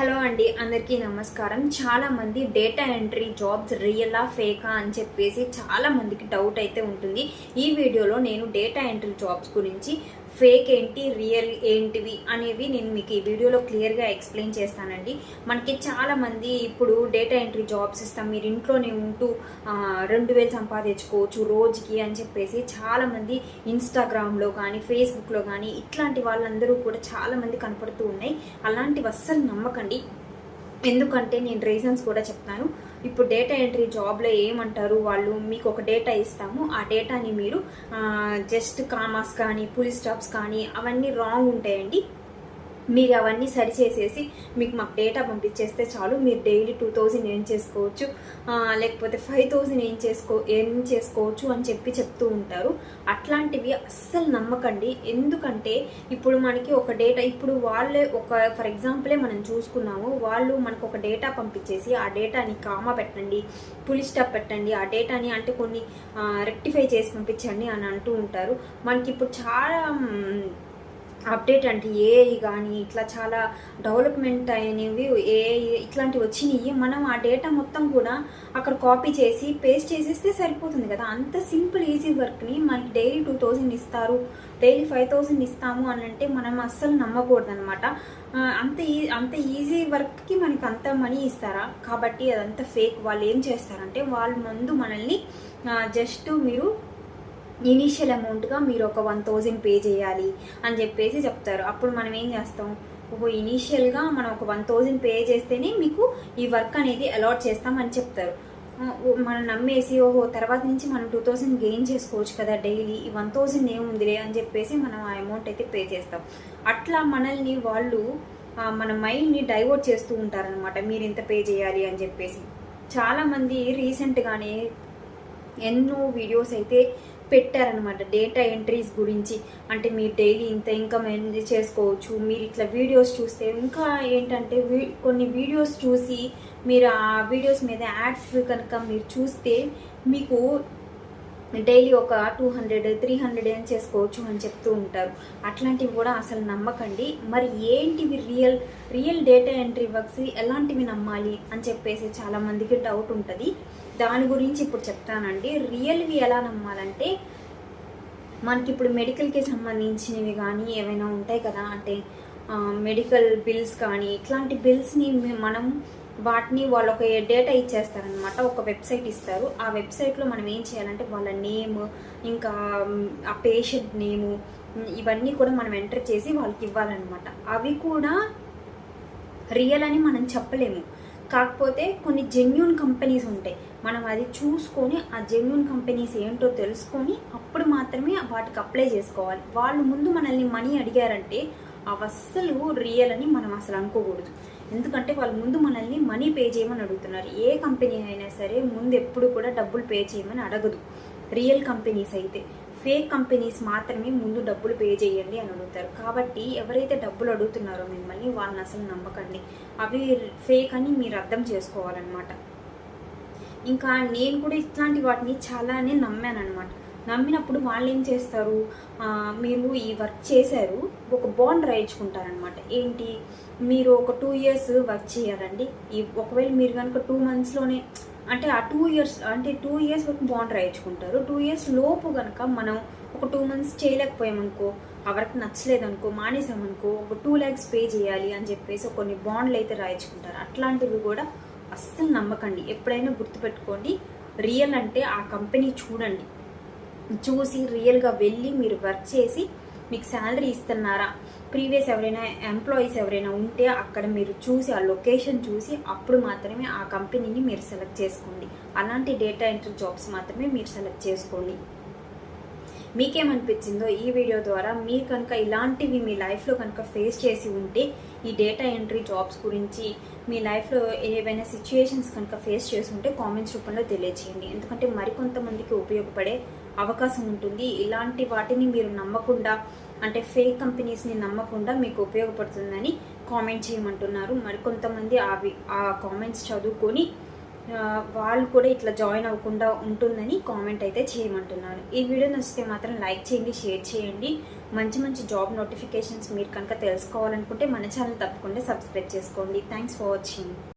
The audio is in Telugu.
హలో అండి అందరికీ నమస్కారం. చాలామంది డేటా ఎంట్రీ జాబ్స్ రియలా ఫేకా అని చెప్పేసి చాలామందికి డౌట్ అయితే ఉంటుంది. ఈ వీడియోలో నేను డేటా ఎంట్రీ జాబ్స్ గురించి ఫేక్ ఏంటి రియల్ ఏంటివి అనేవి నేను మీకు ఈ వీడియోలో క్లియర్గా ఎక్స్ప్లెయిన్ చేస్తానండి. మనకి చాలామంది ఇప్పుడు డేటా ఎంట్రీ జాబ్స్ ఇస్తాం మీరు ఇంట్లోనే ఉంటూ రెండు వేలు సంపాదించుకోవచ్చు రోజుకి అని చెప్పేసి చాలామంది ఇన్స్టాగ్రామ్లో కానీ ఫేస్బుక్లో కానీ ఇట్లాంటి వాళ్ళందరూ కూడా చాలామంది కనపడుతూ ఉన్నాయి. అలాంటివి అస్సలు నమ్మకండి. ఎందుకంటే నేను రీజన్స్ కూడా చెప్తాను. ఇప్పుడు డేటా ఎంట్రీ జాబ్లో ఏమంటారు? వాళ్ళు మీకు ఒక డేటా ఇస్తాము. ఆ డేటాని మీరు జస్ట్ కామాస్ కానీ పులిస్ స్టాప్స్ కానీ అవన్నీ రాంగ్ ఉంటాయండి. మీరు అవన్నీ సరి చేసేసి మీకు మాకు డేటా పంపించేస్తే చాలు. మీరు డైలీ టూ థౌజండ్ ఏం చేసుకోవచ్చు? లేకపోతే ఫైవ్ థౌజండ్ ఏం చేసుకో ఏం చేసుకోవచ్చు అని చెప్పి చెప్తూ ఉంటారు. అట్లాంటివి అస్సలు నమ్మకండి. ఎందుకంటే ఇప్పుడు మనకి ఒక డేటా ఇప్పుడు వాళ్ళే ఒక ఫర్ ఎగ్జాంపులే మనం చూసుకున్నాము. వాళ్ళు మనకు ఒక డేటా పంపించేసి ఆ డేటాని కామా పెట్టండి పులి స్టాప్ పెట్టండి ఆ డేటాని అంటే కొన్ని రెక్టిఫై చేసి పంపించండి అని అంటూ ఉంటారు. మనకి ఇప్పుడు చాలా అప్డేట్ అంటే ఏఐ కానీ ఇట్లా చాలా డెవలప్మెంట్ అయినవి ఏఐ ఇట్లాంటివి వచ్చినాయి. మనం ఆ డేటా మొత్తం కూడా అక్కడ కాపీ చేసి పేస్ట్ చేసేస్తే సరిపోతుంది కదా. అంత సింపుల్ ఈజీ వర్క్ని మనకి డైలీ టూ థౌజండ్ ఇస్తారు. డైలీ ఫైవ్ థౌజండ్ ఇస్తాము అని అంటే మనం అస్సలు నమ్మకూడదు అనమాట అంత ఈ అంత ఈజీ వర్క్కి మనకి అంత మనీ ఇస్తారా? కాబట్టి అదంతా ఫేక్. వాళ్ళు ఏం చేస్తారంటే వాళ్ళు ముందు మనల్ని జస్ట్ మీరు ఇనీషియల్ అమౌంట్గా మీరు ఒక వన్ థౌజండ్ పే చేయాలి అని చెప్పేసి చెప్తారు. అప్పుడు మనం ఏం చేస్తాం? ఓహో ఇనీషియల్గా మనం ఒక వన్ థౌజండ్ పే చేస్తేనే మీకు ఈ వర్క్ అనేది అలాట్ చేస్తామని చెప్తారు. ఓ- మనం నమ్మేసి ఓహో తర్వాత నుంచి మనం టూ థౌజండ్ గెయిన్ చేసుకోవచ్చు కదా డైలీ ఈ వన్ థౌజండ్ ఏముందిలే అని చెప్పేసి మనం ఆ అమౌంట్ అయితే పే చేస్తాం. అట్లా మనల్ని వాళ్ళు మన మైండ్ని డైవర్ట్ చేస్తూ ఉంటారనమాట మీరు ఇంత పే చేయాలి అని చెప్పేసి. చాలామంది రీసెంట్గానే ఎన్నో వీడియోస్ అయితే పెట్టారనమాట డేటా ఎంట్రీస్ గురించి. అంటే మీరు డైలీ ఇంత ఇన్కమ్ చేసుకోవచ్చు. మీరు ఇట్లా వీడియోస్ చూస్తే ఇంకా ఏంటంటే వీ- కొన్ని వీడియోస్ చూసి మీరు ఆ వీడియోస్ మీద యాడ్స్ కనుక మీరు చూస్తే మీకు డైలీ ఒక టూ హండ్రెడ్ త్రీ హండ్రెడ్ ఏం చేసుకోవచ్చు అని చెప్తూ ఉంటారు. అట్లాంటివి కూడా అసలు నమ్మకండి. మరి ఏంటివి real real data entry works ఎలాంటివి నమ్మాలి అని చెప్పేసి చాలామందికి డౌట్ ఉంటుంది. దాని గురించి ఇప్పుడు చెప్తానండి. రియల్వి ఎలా నమ్మాలంటే మనకి ఇప్పుడు మెడికల్కి సంబంధించినవి కానీ ఏమైనా ఉంటాయి కదా అంటే మెడికల్ బిల్స్ కానీ ఇట్లాంటి బిల్స్ని మనం వాటిని వాళ్ళు ఒక డేటా ఇచ్చేస్తారనమాట ఒక వెబ్సైట్ ఇస్తారు. ఆ వెబ్సైట్లో మనం ఏం చేయాలంటే వాళ్ళ నేమ్ ఇంకా ఆ పేషెంట్ నేము ఇవన్నీ కూడా మనం ఎంటర్ చేసి వాళ్ళకి ఇవ్వాలన్నమాట. అవి కూడా రియల్ అని మనం చెప్పలేము. కాకపోతే కొన్ని జెన్యున్ కంపెనీస్ ఉంటాయి. మనం అది చూసుకొని ఆ జెన్యున్ కంపెనీస్ ఏంటో తెలుసుకొని అప్పుడు మాత్రమే వాటికి అప్లై చేసుకోవాలి. వాళ్ళు ముందు మనల్ని మనీ అడిగారంటే అవస్సలు రియల్ అని మనం అసలు అనుకోకూడదు. ఎందుకంటే వాళ్ళు ముందు మనల్ని మనీ పే చేయమని అడుగుతున్నారు. ఏ కంపెనీ అయినా సరే ముందు ఎప్పుడు కూడా డబ్బులు పే చేయమని అడగదు. రియల్ కంపెనీస్ అయితే. ఫేక్ కంపెనీస్ మాత్రమే ముందు డబ్బులు పే చేయండి అని అడుగుతారు. కాబట్టి ఎవరైతే డబ్బులు అడుగుతున్నారో మిమ్మల్ని వాళ్ళని అసలు నమ్మకండి. అవి ఫేక్ అని మీరు అర్థం చేసుకోవాలన్నమాట. ఇంకా నేను కూడా ఇట్లాంటి వాటిని చాలానే నమ్మాను అనమాట నమ్మినప్పుడు వాళ్ళు ఏం చేస్తారు మీరు ఈ వర్క్ చేశారు ఒక బాండ్ రాయించుకుంటారనమాట ఏంటి? మీరు ఒక టూ ఇయర్స్ వర్క్ చేయాలండి. ఈ ఒకవేళ మీరు కనుక టూ మంత్స్లోనే అంటే ఆ టూ ఇయర్స్ అంటే టూ ఇయర్స్ వరకు బాండ్ రాయించుకుంటారు. టూ ఇయర్స్ లోపు కనుక మనం ఒక టూ మంత్స్ చేయలేకపోయామనుకో ఆ వర్క్ నచ్చలేదనుకో మానేసామనుకో ఒక టూ ల్యాక్స్ పే చేయాలి అని చెప్పేసి కొన్ని బాండ్లు అయితే రాయించుకుంటారు. అట్లాంటివి కూడా అస్సలు నమ్మకండి. ఎప్పుడైనా గుర్తుపెట్టుకోండి. రియల్ అంటే ఆ కంపెనీ చూడండి. చూసి రియల్గా వెళ్ళి మీరు వర్క్ చేసి మీకు శాలరీ ఇస్తున్నారా? ప్రీవియస్ ఎవరైనా ఎంప్లాయీస్ ఎవరైనా ఉంటే అక్కడ మీరు చూసి ఆ లొకేషన్ చూసి అప్పుడు మాత్రమే ఆ కంపెనీని మీరు సెలెక్ట్ చేసుకోండి. అలాంటి డేటా ఎంట్రీ జాబ్స్ మాత్రమే మీరు సెలెక్ట్ చేసుకోండి. మీకేమనిపించిందో ఈ వీడియో ద్వారా మీరు కనుక ఇలాంటివి మీ లైఫ్లో కనుక ఫేస్ చేసి ఉంటే ఈ డేటా ఎంట్రీ జాబ్స్ గురించి మీ లైఫ్లో ఏవైనా సిచ్యుయేషన్స్ కనుక ఫేస్ చేసి ఉంటే కామెంట్స్ రూపంలో తెలియచేయండి ఎందుకంటే మరికొంతమందికి ఉపయోగపడే అవకాశం ఉంటుంది. ఇలాంటి వాటిని మీరు నమ్మకుండా అంటే ఫేక్ కంపెనీస్ని నమ్మకుండా మీకు ఉపయోగపడుతుందని కామెంట్ చేయమంటున్నారు. మరికొంతమంది అవి ఆ కామెంట్స్ చదువుకొని వాళ్ళు కూడా ఇట్లా జాయిన్ అవ్వకుండా ఉంటుందని కామెంట్ అయితే చేయమంటున్నారు. ఈ వీడియో నచ్చితే మాత్రం లైక్ చేయండి షేర్ చేయండి. మంచి మంచి జాబ్ నోటిఫికేషన్స్ మీరు కనుక తెలుసుకోవాలనుకుంటే మన ఛానల్ తప్పకుండా సబ్స్క్రైబ్ చేసుకోండి. Thanks for watching